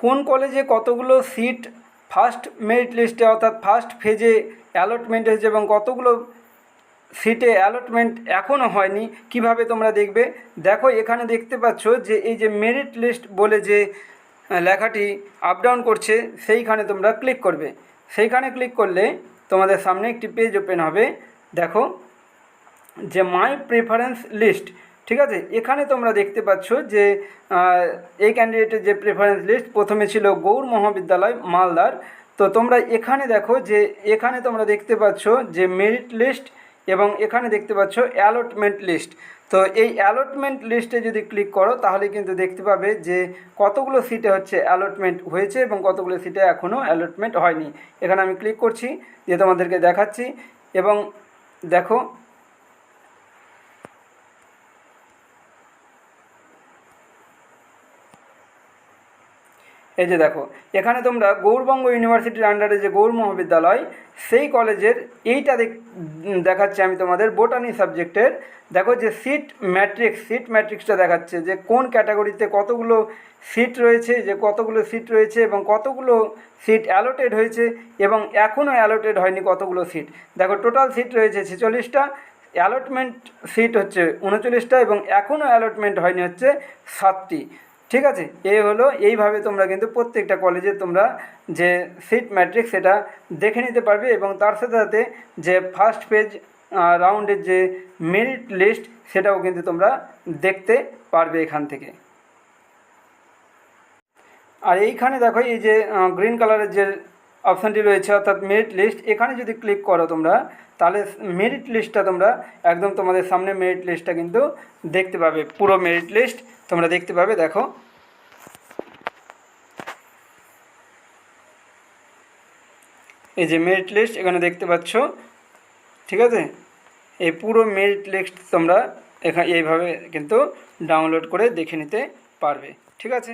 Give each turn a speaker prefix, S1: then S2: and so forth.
S1: কোন কলেজে কতগুলো সিট ফার্স্ট মেরিট লিস্টে অর্থাৎ ফার্স্ট ফেজে অ্যালটমেন্ট হয়েছে এবং কতগুলো সিটে অ্যালটমেন্ট এখনও হয়নি, কীভাবে তোমরা দেখবে? দেখো, এখানে দেখতে পাচ্ছ যে এই যে মেরিট লিস্ট বলে যে লেখাটি আপ ডাউন করছে, সেইখানে তোমরা ক্লিক করবে। সেইখানে ক্লিক করলে তোমাদের সামনে একটি পেজ ওপেন হবে। দেখো, যে মাই প্রেফারেন্স লিস্ট ঠিক আছে? এখানে তোমরা দেখতে পাচ্ছ যে এই ক্যান্ডিডেটের যে প্রেফারেন্স লিস্ট প্রথমে ছিল গৌড় মহাবিদ্যালয়, মালদার। তো তোমরা এখানে দেখো যে, এখানে তোমরা দেখতে পাচ্ছ যে মেরিট লিস্ট এবং এখানে দেখতে পাচ্ছ অ্যালটমেন্ট লিস্ট তো এই অ্যালটমেন্ট লিস্টে যদি ক্লিক করো, তাহলে কিন্তু দেখতে পাবে যে কতগুলো সিটে হচ্ছে অ্যালটমেন্ট হয়েছে এবং কতগুলো সিটে এখনও অ্যালটমেন্ট হয়নি। এখানে আমি ক্লিক করছি যে তোমাদেরকে দেখাচ্ছি এবং দেখো এই যে দেখো, এখানে তোমরা গৌরবঙ্গ ইউনিভার্সিটির আন্ডারে যে গৌর মহাবিদ্যালয়, সেই কলেজের এইটা দেখাচ্ছে আমি তোমাদের বোটানি সাবজেক্টের দেখো যে সিট ম্যাট্রিক্স সিট ম্যাট্রিক্সটা দেখাচ্ছে যে কোন ক্যাটাগরিতে কতগুলো সিট রয়েছে, যে কতগুলো সিট রয়েছে এবং কতগুলো সিট অ্যালোটেড হয়েছে এবং এখনও অ্যালোটেড হয়নি কতগুলো সিট দেখো টোটাল সিট রয়েছে ছেচল্লিশটা অ্যালটমেন্ট সিট হচ্ছে উনচল্লিশটা এবং এখনও অ্যালটমেন্ট হয়নি হচ্ছে সাতটি। ঠিক আছে? এই হলো, এইভাবে তোমরা কিন্তু প্রত্যেকটা কলেজে তোমরা যে সিট ম্যাট্রিক্স সেটা দেখে নিতে পারবে এবং তার সাথে সাথে যে ফার্স্ট পেজ রাউন্ডের যে মেরিট লিস্ট সেটাও কিন্তু তোমরা দেখতে পারবে এখান থেকে। আর এইখানে দেখো এই যে গ্রিন কালারের যে অপশানটি রয়েছে অর্থাৎ মেরিট লিস্ট এখানে যদি ক্লিক করো তোমরা, তাহলে মেরিট লিস্টটা তোমরা একদম তোমাদের সামনে মেরিট লিস্টটা কিন্তু দেখতে পাবে। পুরো মেরিট লিস্ট তোমরা দেখতে পাবে, দেখো। এই যে মেরিট লিস্ট এখানে দেখতে পাচ্ছ, ঠিক আছে? এই পুরো মেরিট লিস্ট তোমরা এখানে এইভাবে কিন্তু ডাউনলোড করে দেখে নিতে পারবে, ঠিক আছে?